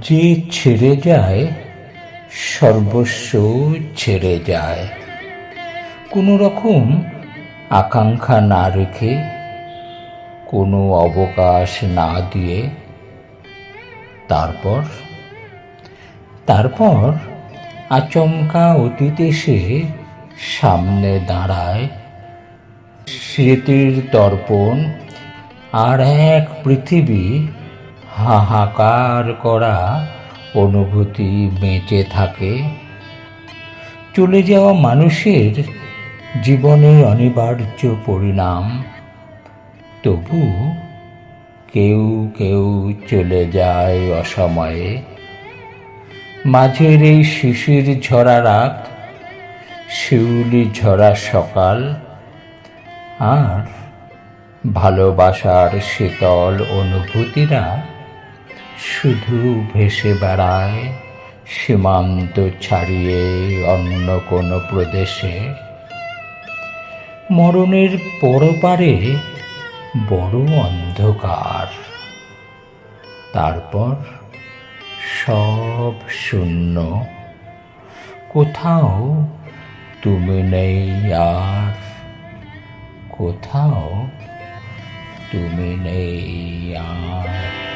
যে ছেড়ে যায়, সর্বস্ব ছেড়ে যায়। কোনো রকম আকাঙ্ক্ষা না রেখে, কোনো অবকাশ না দিয়ে, তারপর তারপর আচমকা অতীত এসে সামনে দাঁড়ায়। স্মৃতির তর্পণ আর এক পৃথিবী হাহাকার করা অনুভূতি বেঁচে থাকে। চলে যাওয়া মানুষের জীবনের অনিবার্য পরিণাম। তবু কেউ কেউ চলে যায় অসময়ে। মাঝের এই শিশির ঝরা রাত, শিউলি ঝরা সকাল, আর ভালোবাসার শীতল অনুভূতিরা শুধু ভেসে বেড়ায়, সীমান্ত ছাড়িয়ে অন্য কোনো প্রদেশে। মরণের পরপারে বড় অন্ধকার। তারপর সব শূন্য। কোথাও তুমি নেই আর কোথাও তুমি নেই আর।